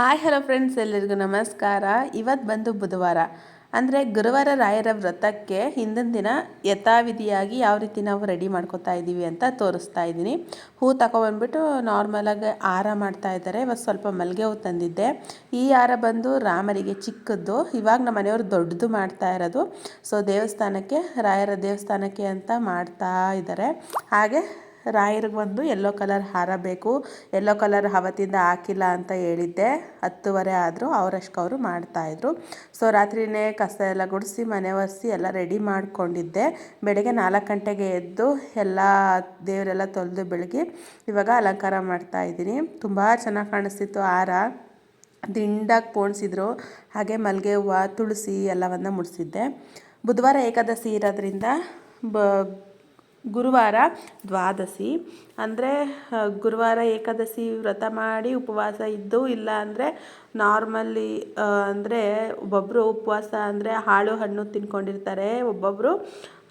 Hi, hello friends ಎಲ್ಲರಿಗೂ ನಮಸ್ಕಾರ. ಇವತ್ತು ಬಂದು ಬುಧವಾರ. ಅಂದರೆ ಗುರುವಾರ ರಾಯರ ವ್ರತಕ್ಕೆ ಹಿಂದಿನ ದಿನ ಯಥಾವಿಧಿಯಾಗಿ ಯಾವ ರೀತಿ ನಾವು ರೆಡಿ ಮಾಡ್ಕೋತಾ ಇದ್ದೀವಿ ಅಂತ ತೋರಿಸ್ತಾ ಇದ್ದೀನಿ ಹೂ ತಗೊಬಂದ್ಬಿಟ್ಟು ನಾರ್ಮಲಾಗಿ ಹಾರ ಮಾಡ್ತಾ ಇದ್ದಾರೆ. ಇವತ್ತು ಸ್ವಲ್ಪ ಮಲ್ಲಿಗೆ ಹೂ ತಂದಿದ್ದೆ. ಈ ಹಾರ ಬಂದು ರಾಮರಿಗೆ ಚಿಕ್ಕದ್ದು. ಇವಾಗ ನಮ್ಮ ಮನೆಯವರು ದೊಡ್ಡದು ಮಾಡ್ತಾ ಇರೋದು. ಸೊ ದೇವಸ್ಥಾನಕ್ಕೆ, ರಾಯರ ದೇವಸ್ಥಾನಕ್ಕೆ ಅಂತ ಮಾಡ್ತಾ ಇದ್ದಾರೆ. ಹಾಗೆ ರಾಯರಿಗೆ ಬಂದು ಯೆಲ್ಲೋ ಕಲರ್ ಹಾರ ಬೇಕು. ಯೆಲ್ಲೋ ಕಲರ್ ಅವತ್ತಿಂದ ಹಾಕಿಲ್ಲ ಅಂತ ಹೇಳಿದ್ದೆ. ಹತ್ತುವರೆ ಆದರೂ ಅವರಷ್ಟು ಅವರು ಮಾಡ್ತಾಯಿದ್ರು ಸೊ ರಾತ್ರಿಯೇ ಕಸ ಎಲ್ಲ ಗುಡಿಸಿ, ಮನೆ ಒರೆಸಿ ಎಲ್ಲ ರೆಡಿ ಮಾಡಿಕೊಂಡಿದ್ದೆ. ಬೆಳಗ್ಗೆ ನಾಲ್ಕು ಗಂಟೆಗೆ ಎದ್ದು ಎಲ್ಲ ದೇವರೆಲ್ಲ ತೊಳೆದು ಬೆಳಗ್ಗೆ ಇವಾಗ ಅಲಂಕಾರ ಮಾಡ್ತಾಯಿದ್ದೀನಿ ತುಂಬ ಚೆನ್ನಾಗಿ ಕಾಣಿಸ್ತಿತ್ತು ಹಾರ. ದಿಂಡಾಗಿ ಪೋಣಿಸಿದ್ರು. ಹಾಗೆ ಮಲ್ಲಿಗೆ ಹೂವು, ತುಳಸಿ ಎಲ್ಲವನ್ನು ಮುಡಿಸಿದ್ದೆ. ಬುಧವಾರ ಏಕಾದಶಿ ಇರೋದ್ರಿಂದ ಬ ಗುರುವಾರ ದ್ವಾದಶಿ. ಅಂದರೆ ಗುರುವಾರ ಏಕಾದಶಿ ವ್ರತ ಮಾಡಿ ಉಪವಾಸ ಇದ್ದು, ಇಲ್ಲ ಅಂದರೆ ನಾರ್ಮಲಿ ಅಂದರೆ ಒಬ್ಬೊಬ್ಬರು ಉಪವಾಸ ಅಂದರೆ ಹಾಳು ಹಣ್ಣು ತಿನ್ಕೊಂಡಿರ್ತಾರೆ. ಒಬ್ಬೊಬ್ಬರು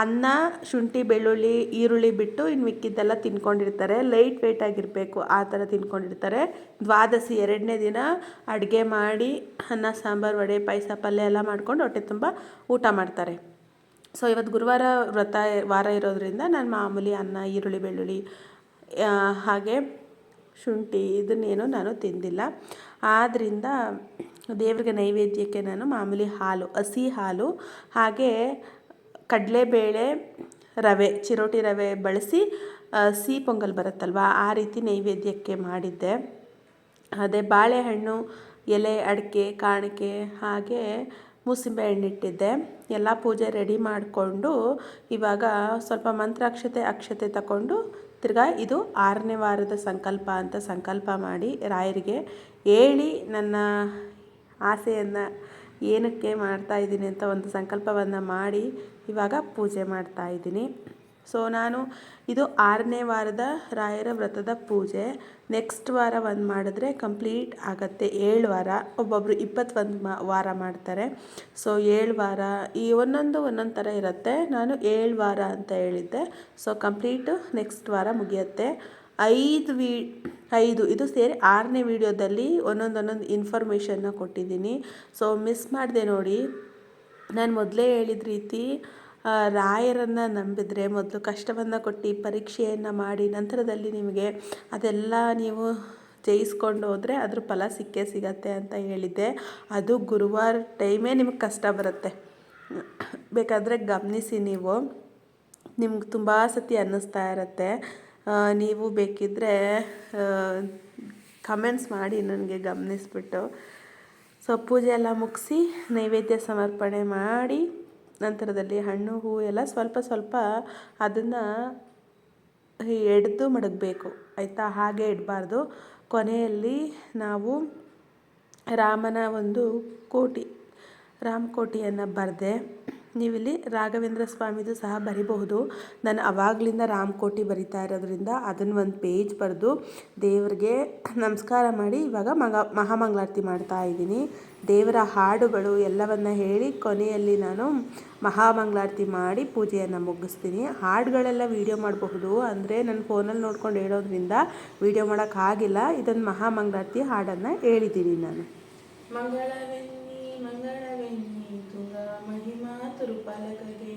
ಅನ್ನ, ಶುಂಠಿ, ಬೆಳ್ಳುಳ್ಳಿ, ಈರುಳ್ಳಿ ಬಿಟ್ಟು ಇನ್ನು ಮಿಕ್ಕಿದ್ದೆಲ್ಲ ತಿನ್ಕೊಂಡಿರ್ತಾರೆ. ಲೈಟ್ ವೆಯ್ಟ್ ಆಗಿರಬೇಕು, ಆ ಥರ ತಿನ್ಕೊಂಡಿರ್ತಾರೆ. ದ್ವಾದಶಿ ಎರಡನೇ ದಿನ ಅಡುಗೆ ಮಾಡಿ ಅನ್ನ, ಸಾಂಬಾರು, ವಡೆ, ಪಾಯಸ, ಪಲ್ಯ ಎಲ್ಲ ಮಾಡ್ಕೊಂಡು ಹೊಟ್ಟೆ ತುಂಬ ಊಟ ಮಾಡ್ತಾರೆ. ಸೊ ಇವತ್ತು ಗುರುವಾರ ವ್ರತ ವಾರ ಇರೋದರಿಂದ ನಾನು ಮಾಮೂಲಿ ಅನ್ನ, ಈರುಳ್ಳಿ, ಬೆಳ್ಳುಳ್ಳಿ ಹಾಗೆ ಶುಂಠಿ ಇದನ್ನೇನು ನಾನು ತಿಂದಿಲ್ಲ. ಆದ್ದರಿಂದ ದೇವರಿಗೆ ನೈವೇದ್ಯಕ್ಕೆ ನಾನು ಮಾಮೂಲಿ ಹಾಲು, ಹಸಿ ಹಾಲು, ಹಾಗೆ ಕಡಲೆಬೇಳೆ ರವೆ, ಚಿರೋಟಿ ರವೆ ಬಳಸಿ ಸಿಹಿ ಪೊಂಗಲ್ ಬರುತ್ತಲ್ವ, ಆ ರೀತಿ ನೈವೇದ್ಯಕ್ಕೆ ಮಾಡಿದ್ದೆ. ಅದೇ ಬಾಳೆಹಣ್ಣು, ಎಲೆ, ಅಡಿಕೆ, ಕಾಣಿಕೆ, ಹಾಗೆ ಮೂಸಂಬಿ ಹಣ್ಣಿಟ್ಟಿದ್ದೆ ಎಲ್ಲ ಪೂಜೆ ರೆಡಿ ಮಾಡಿಕೊಂಡು ಇವಾಗ ಸ್ವಲ್ಪ ಮಂತ್ರಾಕ್ಷತೆ, ಅಕ್ಷತೆ ತಗೊಂಡು ತಿರ್ಗಾ ಇದು ಆರನೇ ವಾರದ ಸಂಕಲ್ಪ ಅಂತ ಸಂಕಲ್ಪ ಮಾಡಿ ರಾಯರಿಗೆ ಹೇಳಿ ನನ್ನ ಆಸೆಯನ್ನು ಏನಕ್ಕೆ ಮಾಡ್ತಾಯಿದ್ದೀನಿ ಅಂತ ಒಂದು ಸಂಕಲ್ಪವನ್ನು ಮಾಡಿ ಇವಾಗ ಪೂಜೆ ಮಾಡ್ತಾಯಿದ್ದೀನಿ ಸೊ ನಾನು ಇದು ಆರನೇ ವಾರದ ರಾಯರ ವ್ರತದ ಪೂಜೆ. ನೆಕ್ಸ್ಟ್ ವಾರ ಒಂದು ಮಾಡಿದ್ರೆ ಕಂಪ್ಲೀಟ್ ಆಗುತ್ತೆ. ಏಳು ವಾರ ಒಬ್ಬೊಬ್ಬರು ಇಪ್ಪತ್ತೊಂದು ಮಾ ವಾರ ಮಾಡ್ತಾರೆ. ಸೊ ಏಳು ವಾರ ಈ ಒಂದೊಂದು ಒಂದೊಂದು ಥರ ಇರುತ್ತೆ. ನಾನು ಏಳು ವಾರ ಅಂತ ಹೇಳಿದ್ದೆ. ಸೊ ಕಂಪ್ಲೀಟು ನೆಕ್ಸ್ಟ್ ವಾರ ಮುಗಿಯುತ್ತೆ. ಐದು ವಿ, ಐದು, ಇದು ಸೇರಿ ಆರನೇ ವಿಡಿಯೋದಲ್ಲಿ ಒಂದೊಂದು ಒಂದೊಂದು ಇನ್ಫಾರ್ಮೇಷನ್ನ ಕೊಟ್ಟಿದ್ದೀನಿ. ಸೊ ಮಿಸ್ ಮಾಡಿದೆ ನೋಡಿ. ನಾನು ಮೊದಲೇ ಹೇಳಿದ ರೀತಿ ರಾಯರನ್ನು ನಂಬಿದರೆ ಮೊದಲು ಕಷ್ಟವನ್ನು ಕೊಟ್ಟು ಪರೀಕ್ಷೆಯನ್ನು ಮಾಡಿ ನಂತರದಲ್ಲಿ ನಿಮಗೆ ಅದೆಲ್ಲ ನೀವು ಜಯಿಸ್ಕೊಂಡು ಹೋದರೆ ಅದ್ರ ಫಲ ಸಿಕ್ಕೇ ಸಿಗತ್ತೆ ಅಂತ ಹೇಳಿದ್ದೆ. ಅದು ಗುರುವಾರ ಟೈಮೇ ನಿಮಗೆ ಕಷ್ಟ ಬರುತ್ತೆ. ಬೇಕಾದರೆ ಗಮನಿಸಿ ನೀವು. ನಿಮ್ಗೆ ತುಂಬ ಸತಿ ಅನ್ನಿಸ್ತಾ ಇರುತ್ತೆ. ನೀವು ಬೇಕಿದ್ದರೆ ಕಮೆಂಟ್ಸ್ ಮಾಡಿ ನನಗೆ ಗಮನಿಸ್ಬಿಟ್ಟು. ಸೊ, ಪೂಜೆ ಎಲ್ಲ ಮುಗಿಸಿ ನೈವೇದ್ಯ ಸಮರ್ಪಣೆ ಮಾಡಿ ನಂತರದಲ್ಲಿ ಹಣ್ಣು ಹೂವು ಎಲ್ಲ ಸ್ವಲ್ಪ ಸ್ವಲ್ಪ ಅದನ್ನು ಎಡ್ದು ಮಡಗಬೇಕು. ಆಯಿತಾ? ಹಾಗೆ ಇಡಬಾರ್ದು. ಕೊನೆಯಲ್ಲಿ ನಾವು ರಾಮನ ಒಂದು ಕೋಟಿ, ರಾಮಕೋಟಿಯನ್ನು ಬರೆದೆ ನೀವಿಲ್ಲಿ ರಾಘವೇಂದ್ರ ಸ್ವಾಮಿದು ಸಹ ಬರಿಬಹುದು. ನಾನು ಅವಾಗಲಿಂದ ರಾಮಕೋಟಿ ಬರಿತಾ ಇರೋದ್ರಿಂದ ಅದನ್ನು ಒಂದು ಪೇಜ್ ಬರೆದು ದೇವರಿಗೆ ನಮಸ್ಕಾರ ಮಾಡಿ ಇವಾಗ ಮಗ, ಮಹಾಮಂಗಳಾರತಿ ಮಾಡ್ತಾ ಇದ್ದೀನಿ. ದೇವರ ಹಾಡುಗಳು ಎಲ್ಲವನ್ನ ಹೇಳಿ ಕೊನೆಯಲ್ಲಿ ನಾನು ಮಹಾಮಂಗಳಾರತಿ ಮಾಡಿ ಪೂಜೆಯನ್ನು ಮುಗಿಸ್ತೀನಿ. ಹಾಡುಗಳೆಲ್ಲ ವೀಡಿಯೋ ಮಾಡಬಹುದು. ಅಂದರೆ ನನ್ನ ಫೋನಲ್ಲಿ ನೋಡ್ಕೊಂಡು ಹೇಳೋದ್ರಿಂದ ವೀಡಿಯೋ ಮಾಡೋಕ್ಕಾಗಿಲ್ಲ ಇದನ್ನು ಮಹಾಮಂಗಳಾರತಿ ಹಾಡನ್ನು ಹೇಳಿದ್ದೀನಿ ನಾನು. ಮಂಗಳವೆನ್ನಿ ಮಂಗಳವೆನ್ನಿ, ತುಂಗ ಮಹಿಮಾ ತುರುಪಾಲಕರಿಗೆ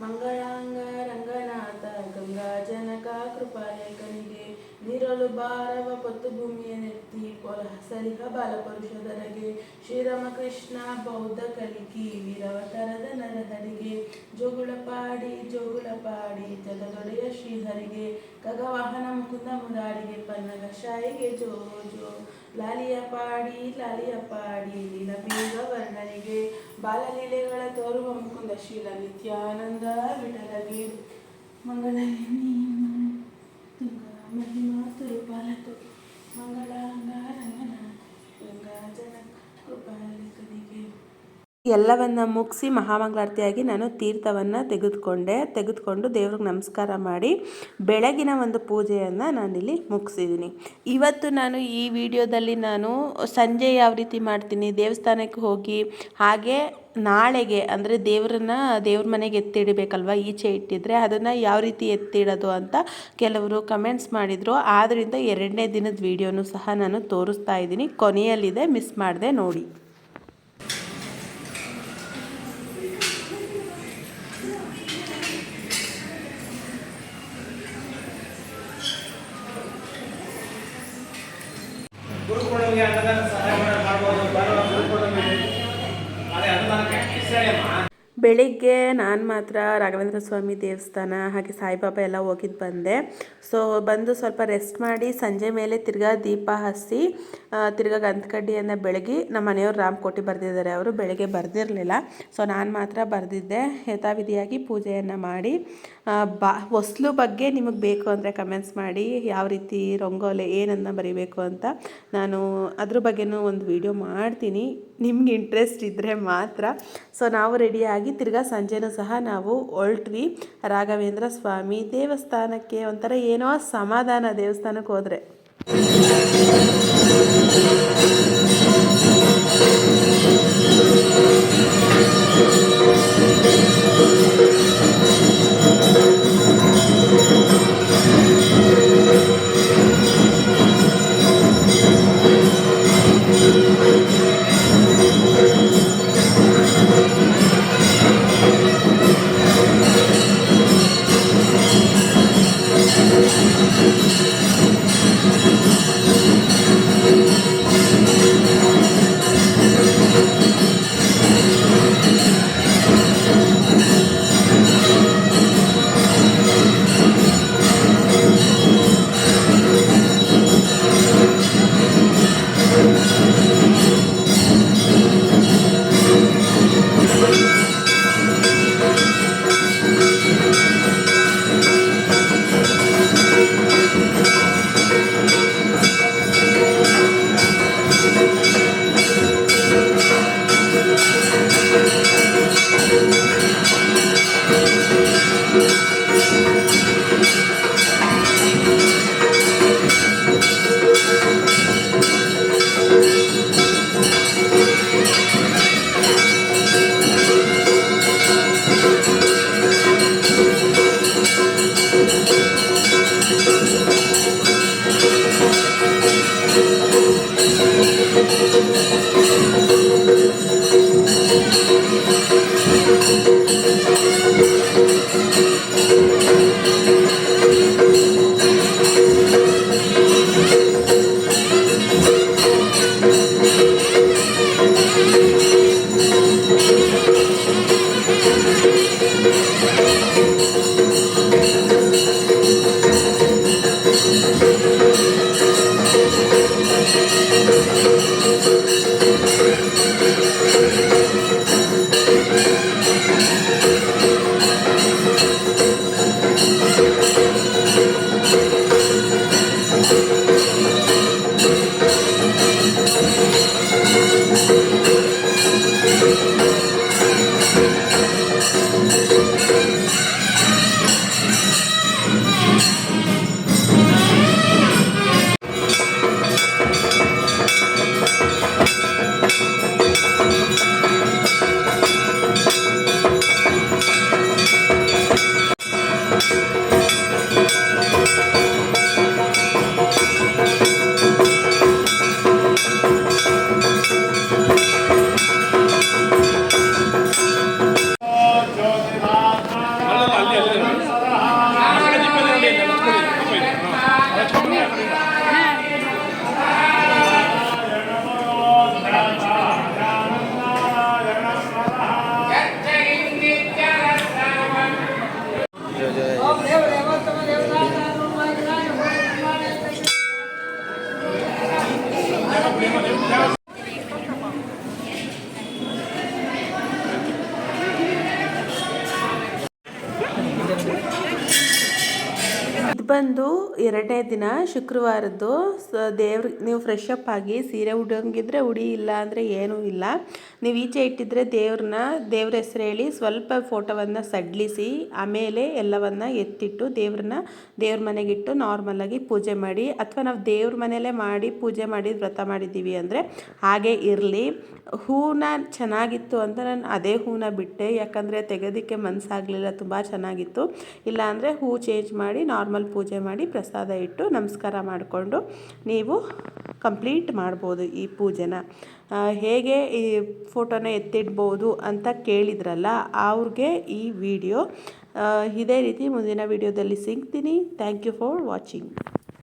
ಮಂಗಳಾಂಗ ರಂಗನಾಥ, ಗಂಗಾ ಜನಕ ಕೃಪಾಲಕನಿಗೆ ನೀರಲು ಭಾರವ ಪೊತ್ತು ಭೂಮಿಯ ನೆತ್ತಿ ಸಲಿಹ ಬಾಲಪುರುಷದರಗೆ. ಶ್ರೀರಾಮಕೃಷ್ಣ ಬೌದ್ಧ ಕಲಿಕಿ, ವೀರವತರದ ನರಹರಿಗೆ ಜೋಗುಳ ಪಾಡಿ ಜಗದೊಡೆಯ ಶ್ರೀಹರಿಗೆ, ಗಗವಾಹನ ಮುಕುಂದ ಮುರಾರಿಗೆ ಪನ್ನಗ ಶಾಯಿಗೆ ಜೋ ಜೋ. ಲಾಲಿಯ ಪಾಡಿ ಲಾಲಿಯ ಪಾಡಿ ಲೀಲಬೀಗ ವರ್ಣನಿಗೆ, ಬಾಲಲೀಲೆಗಳ ತೋರುವ ಮುಕುಂದ ಶೀಲ ನಿತ್ಯಾನಂದ ವಿಠಲಗೆ. ಮಂಗಳ ಎಲ್ಲವನ್ನ ಮುಗಿಸಿ ಮಹಾಮಂಗಳಾರತಿಯಾಗಿ ನಾನು ತೀರ್ಥವನ್ನು ತೆಗೆದುಕೊಂಡೆ. ತೆಗೆದುಕೊಂಡು ದೇವ್ರಿಗೆ ನಮಸ್ಕಾರ ಮಾಡಿ ಬೆಳಗಿನ ಒಂದು ಪೂಜೆಯನ್ನು ನಾನಿಲ್ಲಿ ಮುಗಿಸಿದ್ದೀನಿ. ಇವತ್ತು ನಾನು ಈ ವಿಡಿಯೋದಲ್ಲಿ ನಾನು ಸಂಜೆ ಯಾವ ರೀತಿ ಮಾಡ್ತೀನಿ, ದೇವಸ್ಥಾನಕ್ಕೆ ಹೋಗಿ ಹಾಗೆ ನಾಳೆಗೆ ಅಂದರೆ ದೇವ್ರನ್ನ ದೇವ್ರ ಮನೆಗೆ ಎತ್ತಿಡಬೇಕಲ್ವ, ಈಚೆ ಇಟ್ಟಿದ್ರೆ ಅದನ್ನು ಯಾವ ರೀತಿ ಎತ್ತಿಡೋದು ಅಂತ ಕೆಲವರು ಕಮೆಂಟ್ಸ್ ಮಾಡಿದರು. ಆದ್ದರಿಂದ ಎರಡನೇ ದಿನದ ವಿಡಿಯೋನು ಸಹ ನಾನು ತೋರಿಸ್ತಾ ಇದ್ದೀನಿ. ಕೊನೆಯಲ್ಲಿದೆ ಮಿಸ್ ಮಾಡಿದೆ ನೋಡಿ. ಬೆಳಿಗ್ಗೆ ನಾನು ಮಾತ್ರ ರಾಘವೇಂದ್ರ ಸ್ವಾಮಿ ದೇವಸ್ಥಾನ ಹಾಗೆ ಸಾಯಿಬಾಬಾ ಎಲ್ಲ ಹೋಗಿದ್ದು ಬಂದೆ. ಸೊ ಬಂದು ಸ್ವಲ್ಪ ರೆಸ್ಟ್ ಮಾಡಿ ಸಂಜೆ ಮೇಲೆ ತಿರ್ಗಾ ದೀಪ ಆ, ತಿರ್ಗಾ ಗಂಧಕಡ್ಡಿಯನ್ನು ಬೆಳಗಿ ನಮ್ಮ ಮನೆಯವರು ರಾಮ್ ಕೋಟಿ ಬರೆದಿದ್ದಾರೆ. ಅವರು ಬೆಳಗ್ಗೆ ಬರೆದಿರಲಿಲ್ಲ. ಸೊ ನಾನು ಮಾತ್ರ ಬರೆದಿದ್ದೆ. ಯಥಾವಿಧಿಯಾಗಿ ಪೂಜೆಯನ್ನು ಮಾಡಿ ಬಾ ಹೊಸ್ಲು ಬಗ್ಗೆ ನಿಮಗೆ ಬೇಕು ಅಂದರೆ ಕಮೆಂಟ್ಸ್ ಮಾಡಿ ಯಾವ ರೀತಿ ರಂಗೋಲೆ ಏನನ್ನ ಬರಿಬೇಕು ಅಂತ ನಾನು ಅದ್ರ ಬಗ್ಗೆನೂ ಒಂದು ವಿಡಿಯೋ ಮಾಡ್ತೀನಿ. ನಿಮ್ಗೆ ಇಂಟ್ರೆಸ್ಟ್ ಇದ್ದರೆ ಮಾತ್ರ. ಸೊ ನಾವು ರೆಡಿಯಾಗಿ ತಿರ್ಗಾ ಸಂಜೆನೂ ಸಹ ನಾವು ಹೊರಟ್ವಿ. ರಾಘವೇಂದ್ರ ಸ್ವಾಮಿ ದೇವಸ್ಥಾನಕ್ಕೆ ಒಂಥರ ಏನೋ ಸಮಾಧಾನ ದೇವಸ್ಥಾನಕ್ಕೆ ಹೋದರೆ. ಬಂದು ಎರಡನೇ ದಿನ ಶುಕ್ರವಾರದ್ದು, ಸ ದೇವ್ರ, ನೀವು ಫ್ರೆಶ್ ಅಪ್ ಆಗಿ ಸೀರೆ ಉಡೋಂಗಿದ್ರೆ ಉಡಿ, ಇಲ್ಲ ಅಂದರೆ ಏನೂ ಇಲ್ಲ. ನೀವು ಈಚೆ ಇಟ್ಟಿದ್ರೆ ದೇವ್ರನ್ನ, ದೇವ್ರ ಹೆಸರು ಹೇಳಿ ಸ್ವಲ್ಪ ಫೋಟೋವನ್ನು ಸಡ್ಲಿಸಿ, ಆಮೇಲೆ ಎಲ್ಲವನ್ನ ಎತ್ತಿಟ್ಟು ದೇವ್ರನ್ನ ದೇವ್ರ ಮನೆಗಿಟ್ಟು ನಾರ್ಮಲಾಗಿ ಪೂಜೆ ಮಾಡಿ, ಅಥವಾ ನಾವು ದೇವ್ರ ಮನೆಯಲ್ಲೇ ಮಾಡಿ ಪೂಜೆ ಮಾಡಿ ವ್ರತ ಮಾಡಿದ್ದೀವಿ ಅಂದರೆ ಹಾಗೆ ಇರಲಿ. ಹೂನ ಚೆನ್ನಾಗಿತ್ತು ಅಂತ ನಾನು ಅದೇ ಹೂವನ್ನ ಬಿಟ್ಟೆ. ಯಾಕಂದರೆ ತೆಗೆಯೋದಕ್ಕೆ ಮನಸ್ಸಾಗಲಿಲ್ಲ ತುಂಬ ಚೆನ್ನಾಗಿತ್ತು. ಇಲ್ಲಾಂದರೆ ಹೂ ಚೇಂಜ್ ಮಾಡಿ ನಾರ್ಮಲ್ ಪೂಜೆ ಮಾಡಿ ಪ್ರಸಾದ ಇಟ್ಟು ನಮಸ್ಕಾರ ಮಾಡಿಕೊಂಡು ನೀವು ಕಂಪ್ಲೀಟ್ ಮಾಡ್ಬೋದು ಈ ಪೂಜೆನ. ಹೇಗೆ ಈ ಫೋಟೋನ ಎತ್ತಿಡ್ಬೋದು ಅಂತ ಕೇಳಿದ್ರಲ್ಲ ಅವ್ರಿಗೆ ಈ ವಿಡಿಯೋ ಇದೇ ರೀತಿ ಮುಂದಿನ ವಿಡಿಯೋದಲ್ಲಿ ಸಿಗ್ತೀನಿ. Thank you for watching